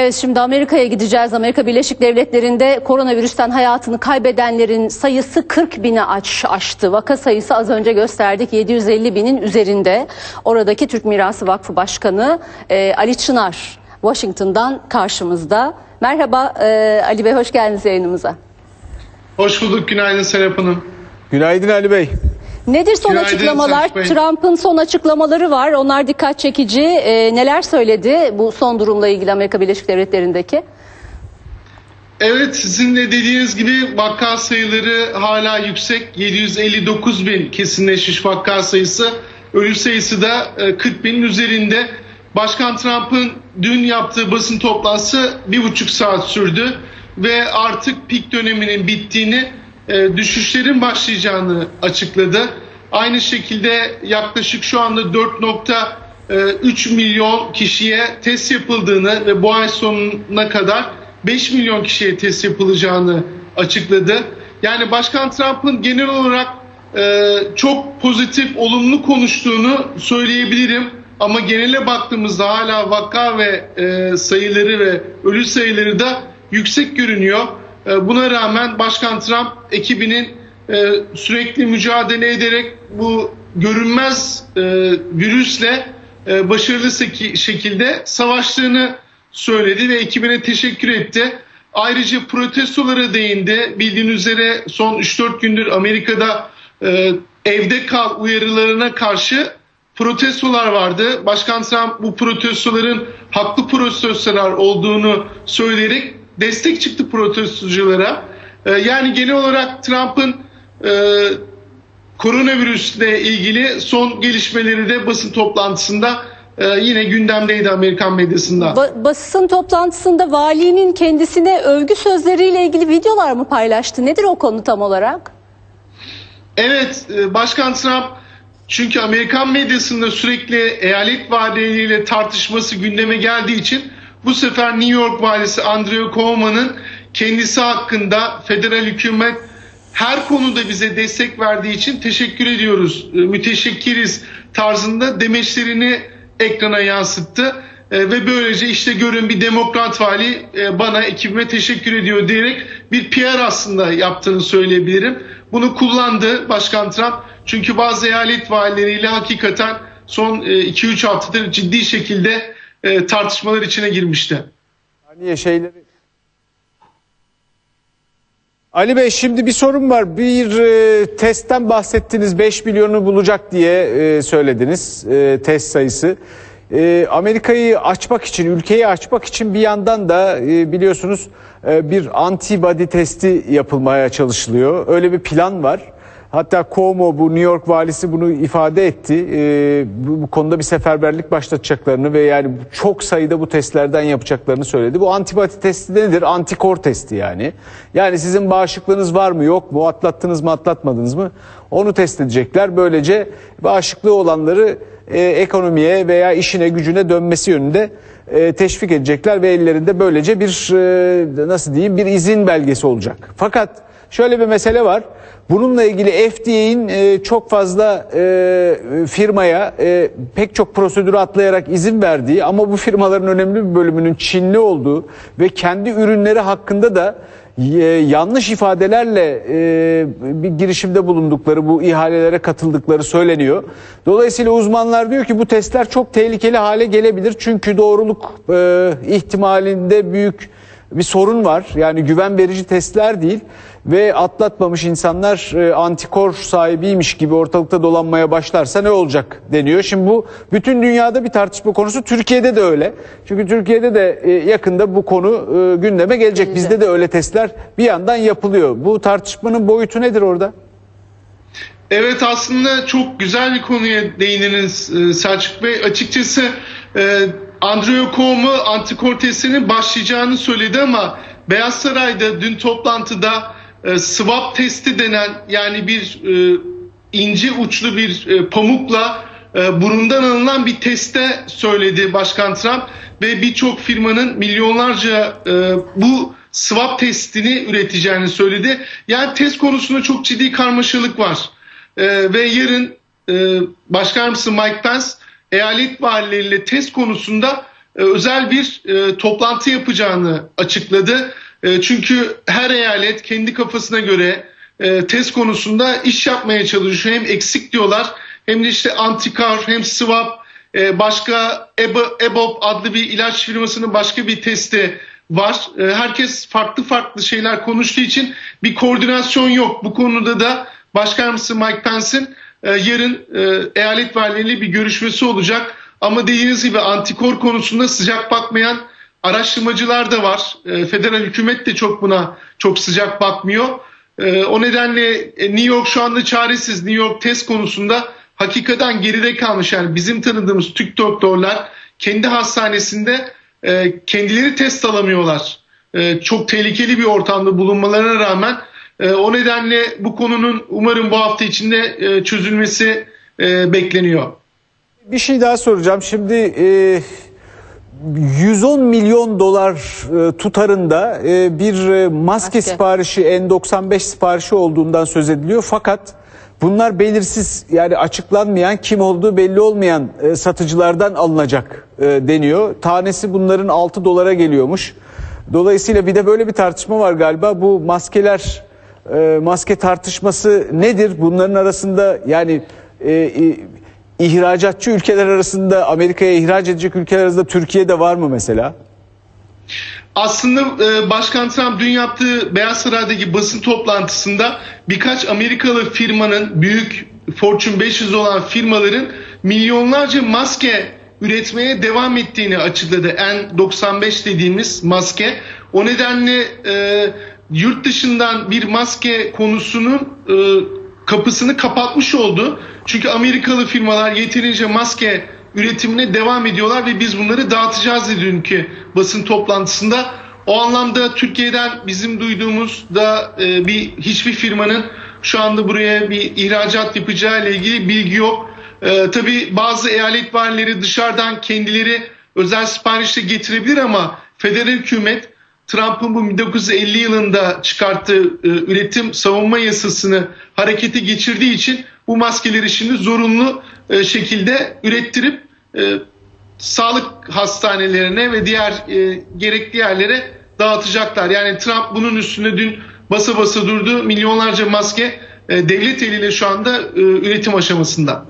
Evet şimdi Amerika'ya gideceğiz. Amerika Birleşik Devletleri'nde koronavirüsten hayatını kaybedenlerin sayısı 40 bini aş, aştı. Vaka sayısı az önce gösterdik 750 binin üzerinde. Oradaki Türk Mirası Vakfı Başkanı e, Ali Çınar Washington'dan karşımızda. Merhaba e, Ali Bey hoş geldiniz yayınımıza. Hoş bulduk. Günaydın Serap Hanım. Günaydın Ali Bey. Nedir son Günaydın açıklamalar? Trump'ın son açıklamaları var. Onlar dikkat çekici. E, neler söyledi bu son durumla ilgili Amerika Birleşik Devletleri'ndeki? Evet sizin de dediğiniz gibi vaka sayıları hala yüksek. 759 bin kesinleşmiş vaka sayısı. Ölü sayısı da e, 40 binin üzerinde. Başkan Trump'ın dün yaptığı basın toplantısı bir buçuk saat sürdü. Ve artık pik döneminin bittiğini, e, düşüşlerin başlayacağını açıkladı. Aynı şekilde yaklaşık şu anda 4.3 milyon kişiye test yapıldığını ve bu ay sonuna kadar 5 milyon kişiye test yapılacağını açıkladı. Yani Başkan Trump'ın genel olarak e, çok pozitif, olumlu konuştuğunu söyleyebilirim. Ama genele baktığımızda hala vaka ve e, sayıları ve ölü sayıları da yüksek görünüyor. E, buna rağmen Başkan Trump ekibinin e, sürekli mücadele ederek bu görünmez e, virüsle başarılı şekilde savaştığını söyledi ve ekibine teşekkür etti. Ayrıca protestolara değindi. Bildiğiniz üzere son 3-4 gündür Amerika'da e, evde kal uyarılarına karşı protestolar vardı. Başkan Trump bu protestoların haklı protestolar olduğunu söyleyerek destek çıktı protestoculara. E, yani genel olarak Trump'ın e, koronavirüsle ilgili son gelişmeleri de basın toplantısında e, yine gündemdeydi Amerikan medyasında. Ba- basın toplantısında valinin kendisine övgü sözleriyle ilgili videolar mı paylaştı? Nedir o konu tam olarak? Evet, e, Başkan Trump çünkü Amerikan medyasında sürekli eyalet valileriyle tartışması gündeme geldiği için bu sefer New York valisi Andrew Cuomo'nun kendisi hakkında federal hükümet her konuda bize destek verdiği için teşekkür ediyoruz, e, müteşekkiriz tarzında demeçlerini ekrana yansıttı. E, ve böylece işte görün bir demokrat vali e, bana ekibime teşekkür ediyor diyerek bir PR aslında yaptığını söyleyebilirim. Bunu kullandı Başkan Trump. Çünkü bazı eyalet valileriyle hakikaten son 2-3 haftadır ciddi şekilde e, tartışmalar içine girmişti. Niye şeyleri... Ali Bey şimdi bir sorun var. Bir e, testten bahsettiniz 5 milyonu bulacak diye e, söylediniz e, test sayısı. E, Amerika'yı açmak için, ülkeyi açmak için bir yandan da e, biliyorsunuz e, bir antibody testi yapılmaya çalışılıyor. Öyle bir plan var. Hatta Cuomo bu New York valisi bunu ifade etti. Ee, bu, bu konuda bir seferberlik başlatacaklarını ve yani çok sayıda bu testlerden yapacaklarını söyledi. Bu antibody testi nedir? Antikor testi yani. Yani sizin bağışıklığınız var mı yok mu? Atlattınız mı atlatmadınız mı? Onu test edecekler. Böylece bağışıklığı olanları e, ekonomiye veya işine gücüne dönmesi yönünde e, teşvik edecekler ve ellerinde böylece bir e, nasıl diyeyim bir izin belgesi olacak. Fakat şöyle bir mesele var. Bununla ilgili FDA'in e, çok fazla e, firmaya e, pek çok prosedürü atlayarak izin verdiği ama bu firmaların önemli bir bölümünün Çinli olduğu ve kendi ürünleri hakkında da e, yanlış ifadelerle e, bir girişimde bulundukları, bu ihalelere katıldıkları söyleniyor. Dolayısıyla uzmanlar diyor ki bu testler çok tehlikeli hale gelebilir. Çünkü doğruluk e, ihtimalinde büyük bir sorun var. Yani güven verici testler değil ve atlatmamış insanlar e, antikor sahibiymiş gibi ortalıkta dolanmaya başlarsa ne olacak deniyor. Şimdi bu bütün dünyada bir tartışma konusu. Türkiye'de de öyle. Çünkü Türkiye'de de e, yakında bu konu e, gündeme gelecek. Bizde de öyle testler bir yandan yapılıyor. Bu tartışmanın boyutu nedir orada? Evet aslında çok güzel bir konuya değindiniz e, Selçuk Bey. Açıkçası e, Andrew Cuomo antikor testinin başlayacağını söyledi ama Beyaz Saray'da dün toplantıda e, swab testi denen yani bir e, ince uçlu bir e, pamukla e, burundan alınan bir teste söyledi Başkan Trump ve birçok firmanın milyonlarca e, bu swab testini üreteceğini söyledi. Yani test konusunda çok ciddi karmaşalık var. Ee, ve yarın e, Başkan Mike Pence eyalet valileriyle test konusunda e, özel bir e, toplantı yapacağını açıkladı. E, çünkü her eyalet kendi kafasına göre test konusunda iş yapmaya çalışıyor. Hem eksik diyorlar hem de işte antikar hem swap başka Ebo- EBOB adlı bir ilaç firmasının başka bir testi var. Herkes farklı farklı şeyler konuştuğu için bir koordinasyon yok. Bu konuda da Başkan Mike Pence'in e, yarın e, eyalet valileriyle bir görüşmesi olacak. Ama dediğiniz gibi antikor konusunda sıcak bakmayan araştırmacılar da var. E, federal hükümet de çok buna çok sıcak bakmıyor. E, o nedenle New York şu anda çaresiz. New York test konusunda hakikaten geride kalmış. Yani bizim tanıdığımız Türk doktorlar kendi hastanesinde kendileri test alamıyorlar. Çok tehlikeli bir ortamda bulunmalarına rağmen e, o nedenle bu konunun umarım bu hafta içinde e, çözülmesi e, bekleniyor. Bir şey daha soracağım. Şimdi e, 110 milyon dolar e, tutarında e, bir e, maske, Maske. siparişi N95 siparişi olduğundan söz ediliyor. Fakat bunlar belirsiz yani açıklanmayan kim olduğu belli olmayan e, satıcılardan alınacak e, deniyor. Tanesi bunların 6 dolara geliyormuş. Dolayısıyla bir de böyle bir tartışma var galiba. Bu maskeler e, maske tartışması nedir? Bunların arasında yani e, e, ihracatçı ülkeler arasında Amerika'ya ihraç edecek ülkeler arasında Türkiye'de var mı mesela? Aslında e, Başkan Trump dün yaptığı Beyaz Saray'daki basın toplantısında birkaç Amerikalı firmanın büyük Fortune 500 olan firmaların milyonlarca maske üretmeye devam ettiğini açıkladı. N95 dediğimiz maske. O nedenle e, yurt dışından bir maske konusunun e, kapısını kapatmış oldu. Çünkü Amerikalı firmalar yeterince maske üretimine devam ediyorlar ve biz bunları dağıtacağız dedi dünkü basın toplantısında. O anlamda Türkiye'den bizim duyduğumuz da e, bir hiçbir firmanın şu anda buraya bir ihracat yapacağı ile ilgili bilgi yok. E, tabii bazı eyalet valileri dışarıdan kendileri özel siparişle getirebilir ama federal hükümet Trump'ın bu 1950 yılında çıkarttığı e, üretim savunma yasasını harekete geçirdiği için bu maskeleri şimdi zorunlu e, şekilde ürettirip e, sağlık hastanelerine ve diğer e, gerekli yerlere dağıtacaklar. Yani Trump bunun üstüne dün basa basa durdu. Milyonlarca maske e, devlet eliyle şu anda e, üretim aşamasında.